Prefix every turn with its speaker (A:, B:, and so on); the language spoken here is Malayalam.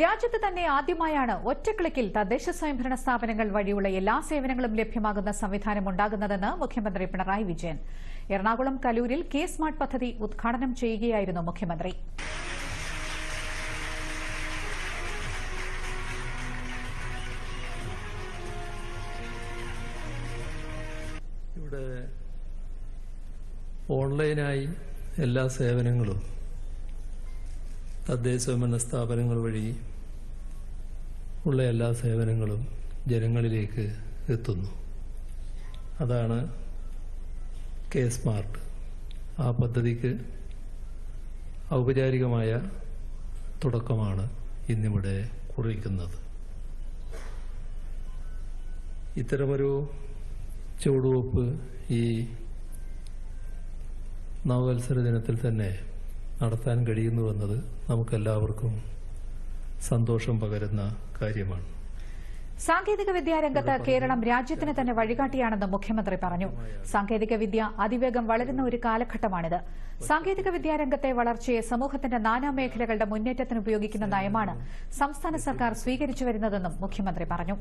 A: രാജ്യത്ത് തന്നെ ആദ്യമായാണ് ഒറ്റക്ലിക്കിൽ തദ്ദേശ സ്വയംഭരണ സ്ഥാപനങ്ങൾ വഴിയുള്ള എല്ലാ സേവനങ്ങളും ലഭ്യമാകുന്ന സംവിധാനം ഉണ്ടാകുന്നതെന്ന് മുഖ്യമന്ത്രി പിണറായി വിജയൻ. എറണാകുളം കലൂരിൽ കെ സ്മാർട്ട് പദ്ധതി ഉദ്ഘാടനം ചെയ്യുകയായിരുന്നു മുഖ്യമന്ത്രി.
B: ഇവിടെ ഓൺലൈനായി എല്ലാ സേവനങ്ങളും തദ്ദേശ സ്വയംഭരണ സ്ഥാപനങ്ങൾ വഴി ഉള്ള എല്ലാ സേവനങ്ങളും ജനങ്ങളിലേക്ക് എത്തുന്നു. അതാണ് കെ സ്മാർട്ട്. ആ പദ്ധതിക്ക് ഔപചാരികമായ തുടക്കമാണ് ഇന്നിവിടെ കുറിക്കുന്നത്. ഇത്തരമൊരു ചുവടുവെപ്പ് ഈ നവവത്സര ദിനത്തിൽ തന്നെ നടത്താൻ കഴിയുന്നുവെന്നത് നമുക്കെല്ലാവർക്കും സന്തോഷം പകരുന്ന കാര്യമാണ്.
A: സാങ്കേതിക വിദ്യാ രംഗത്ത് കേരളം രാജ്യത്തിന് തന്നെ വഴികാട്ടിയാണെന്ന് മുഖ്യമന്ത്രി പറഞ്ഞു. സാങ്കേതിക വിദ്യ അതിവേഗം വളരുന്ന ഒരു കാലഘട്ടമാണിത്. സാങ്കേതിക വിദ്യാ രംഗത്തെ വളർച്ചയെ സമൂഹത്തിന്റെ നാനാ മേഖലകളുടെ മുന്നേറ്റത്തിന് ഉപയോഗിക്കുന്ന നയമാണ് സംസ്ഥാന സർക്കാർ സ്വീകരിച്ചു വരുന്നതെന്നും മുഖ്യമന്ത്രി പറഞ്ഞു.